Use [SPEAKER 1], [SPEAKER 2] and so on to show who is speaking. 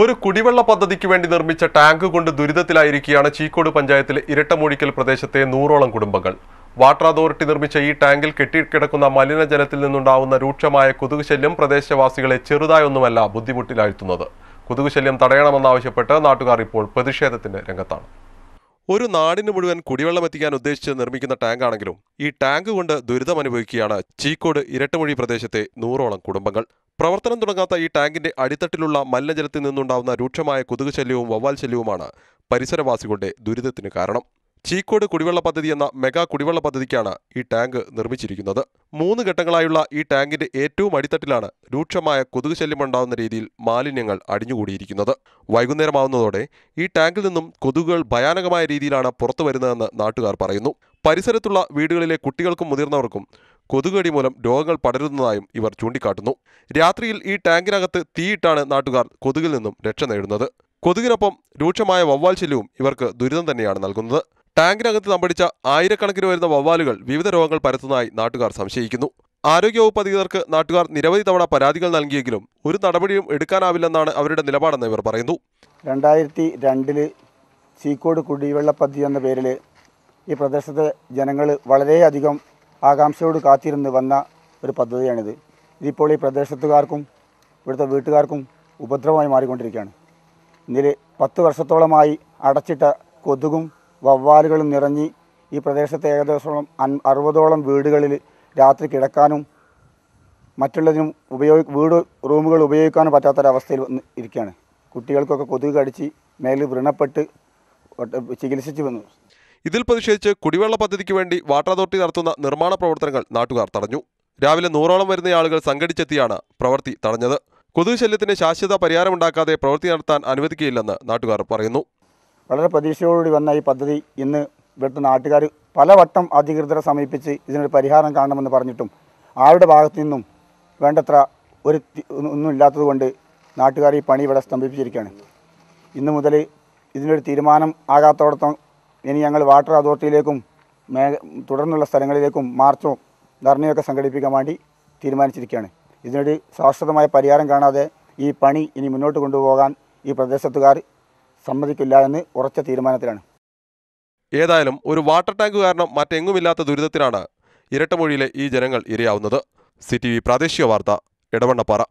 [SPEAKER 1] ഒരു കുടിവെള്ള പദ്ധതിക്ക് വേണ്ടി നിർമ്മിച്ച ടാങ്ക് കൊണ്ട് ദുരിതത്തിലായിരിക്കുകയാണ് ചീക്കോട് പഞ്ചായത്തിലെ ഇരട്ടമൂഴിക്കൽ പ്രദേശത്തെ നൂറോളം കുടുംബങ്ങൾ. വാട്ടർ അതോറിറ്റി നിർമ്മിച്ച ഈ ടാങ്കിൽ കെട്ടിക്കിടക്കുന്ന മലിനജലത്തിൽ നിന്നുണ്ടാവുന്ന രൂക്ഷമായ കൊതുക് ശല്യം പ്രദേശവാസികളെ ചെറുതായൊന്നുമല്ല ബുദ്ധിമുട്ടിലാഴ്ത്തുന്നത്. കൊതുക് ശല്യം തടയണമെന്നാവശ്യപ്പെട്ട് നാട്ടുകാർ ഇപ്പോൾ പ്രതിഷേധത്തിന്റെ രംഗത്താണ്. ഒരു നാടിന് മുഴുവൻ കുടിവെള്ളം എത്തിക്കാൻ ഉദ്ദേശിച്ച് നിർമ്മിക്കുന്ന ടാങ്കാണെങ്കിലും ഈ ടാങ്ക് കൊണ്ട് ദുരിതം അനുഭവിക്കുകയാണ് ചീക്കോട് ഇരട്ടമൊഴി പ്രദേശത്തെ നൂറോളം കുടുംബങ്ങൾ. പ്രവർത്തനം തുടങ്ങാത്ത ഈ ടാങ്കിന്റെ അടിത്തട്ടിലുള്ള മലിനജലത്തിൽ നിന്നുണ്ടാവുന്ന രൂക്ഷമായ കൊതുക് ശല്യവും വവ്വാൽ ശല്യവുമാണ് പരിസരവാസികളുടെ ദുരിതത്തിന് കാരണം. ചീക്കോട് കുടിവെള്ള പദ്ധതി എന്ന മെഗാ കുടിവെള്ള പദ്ധതിക്കാണ് ഈ ടാങ്ക് നിർമ്മിച്ചിരിക്കുന്നത്. മൂന്ന് ഘട്ടങ്ങളായുള്ള ഈ ടാങ്കിന്റെ ഏറ്റവും അടിത്തട്ടിലാണ് രൂക്ഷമായ കൊതുക് ശല്യമുണ്ടാകുന്ന രീതിയിൽ മാലിന്യങ്ങൾ അടിഞ്ഞുകൂടിയിരിക്കുന്നത്. വൈകുന്നേരമാവുന്നതോടെ ഈ ടാങ്കിൽ നിന്നും കൊതുകുകൾ ഭയാനകമായ രീതിയിലാണ് പുറത്തു വരുന്നതെന്ന് നാട്ടുകാർ പറയുന്നു. പരിസരത്തുള്ള വീടുകളിലെ കുട്ടികൾക്കും മുതിർന്നവർക്കും കൊതുകടി മൂലം രോഗങ്ങൾ പടരുന്നതായും ഇവർ ചൂണ്ടിക്കാട്ടുന്നു. രാത്രിയിൽ ഈ ടാങ്കിനകത്ത് തീയിട്ടാണ് നാട്ടുകാർ കൊതുകിൽ നിന്നും രക്ഷ നേടുന്നത്. കൊതുകിനൊപ്പം രൂക്ഷമായ വവ്വാൽ ശല്യവും ഇവർക്ക് ദുരിതം തന്നെയാണ് നൽകുന്നത്. ടാങ്കിനകത്ത് തമ്പടിച്ച ആയിരക്കണക്കിന് വരുന്ന വവ്വാലുകൾ വിവിധ രോഗങ്ങൾ പരത്തുന്നതായി നാട്ടുകാർ സംശയിക്കുന്നു. ആരോഗ്യവകുപ്പ് അധികൃതർക്ക് നാട്ടുകാർ നിരവധി തവണ പരാതികൾ നൽകിയെങ്കിലും ഒരു നടപടിയും എടുക്കാനാവില്ലെന്നാണ് അവരുടെ നിലപാടെന്ന് ഇവർ പറയുന്നു.
[SPEAKER 2] രണ്ടായിരത്തി രണ്ടിൽ ചീക്കോട് കുടിവെള്ള പദ്ധതി എന്ന പേരിൽ ഈ പ്രദേശത്തെ ജനങ്ങൾ വളരെയധികം ആകാംക്ഷയോട് കാത്തിരുന്ന് വന്ന ഒരു പദ്ധതിയാണിത്. ഇതിപ്പോൾ ഈ പ്രദേശത്തുകാർക്കും ഇവിടുത്തെ വീട്ടുകാർക്കും ഉപദ്രവമായി മാറിക്കൊണ്ടിരിക്കുകയാണ്. ഇതിൽ പത്ത് വർഷത്തോളമായി അടച്ചിട്ട കൊതുകും വവ്വാലുകളും നിറഞ്ഞ് ഈ പ്രദേശത്തെ ഏകദേശം അൻ അറുപതോളം വീടുകളിൽ രാത്രി കിടക്കാനും മറ്റുള്ളതിനും ഉപയോഗി വീട് റൂമുകൾ ഉപയോഗിക്കാനും പറ്റാത്തൊരവസ്ഥയിൽ വന്ന് ഇരിക്കുകയാണ്. കുട്ടികൾക്കൊക്കെ കൊതുക് കടിച്ച് മേലിൽ വ്രണപ്പെട്ട് ചികിത്സിച്ച് വന്നു.
[SPEAKER 1] ഇതിൽ പ്രതിഷേധിച്ച് കുടിവെള്ള പദ്ധതിക്ക് വേണ്ടി വാട്ടർ അതോറിറ്റി നടത്തുന്ന നിർമ്മാണ പ്രവർത്തനങ്ങൾ നാട്ടുകാർ തടഞ്ഞു. രാവിലെ നൂറോളം വരുന്ന ആളുകൾ സംഘടിച്ചെത്തിയാണ് പ്രവൃത്തി തടഞ്ഞത്. കൊതുക് ശല്യത്തിന് ശാശ്വത പരിഹാരമുണ്ടാക്കാതെ പ്രവൃത്തി നടത്താൻ അനുവദിക്കുകയില്ലെന്ന് നാട്ടുകാർ പറയുന്നു.
[SPEAKER 2] വളരെ പ്രതീക്ഷയോടുകൂടി വന്ന ഈ പദ്ധതി ഇന്ന് ഇവിടുത്തെ നാട്ടുകാർ പലവട്ടം അധികൃതരെ സമീപിച്ച് ഇതിനൊരു പരിഹാരം കാണണമെന്ന് പറഞ്ഞിട്ടും ആരുടെ ഭാഗത്തു നിന്നും വേണ്ടത്ര ഒരു ഒന്നും ഇല്ലാത്തതുകൊണ്ട് ഇല്ലാത്തത് കൊണ്ട് നാട്ടുകാർ ഈ പണി ഇവിടെ സ്തംഭിപ്പിച്ചിരിക്കുകയാണ്. ഇന്ന് മുതൽ ഇതിനൊരു തീരുമാനം ആകാത്തോടത്തോളം ഇനി ഞങ്ങൾ വാട്ടർ അതോറിറ്റിയിലേക്കും മേ തുടർന്നുള്ള സ്ഥലങ്ങളിലേക്കും മാർച്ചോ ധർണയൊക്കെ സംഘടിപ്പിക്കാൻ വേണ്ടി തീരുമാനിച്ചിരിക്കുകയാണ്. ഇതിനൊരു ശാശ്വതമായ പരിഹാരം കാണാതെ ഈ പണി ഇനി മുന്നോട്ട് കൊണ്ടുപോകാൻ ഈ പ്രദേശത്തുകാർ സമ്മതിക്കില്ല എന്ന് ഉറച്ച തീരുമാനത്തിലാണ്.
[SPEAKER 1] ഏതായാലും ഒരു വാട്ടർ ടാങ്ക് കാരണം മറ്റെങ്ങുമില്ലാത്ത ദുരിതത്തിലാണ് ഇരട്ടമൊഴിയിലെ ഈ ജനങ്ങൾ ഇരയാവുന്നത്. സി പ്രാദേശിക വാർത്ത ഇടവണ്ണപ്പാറ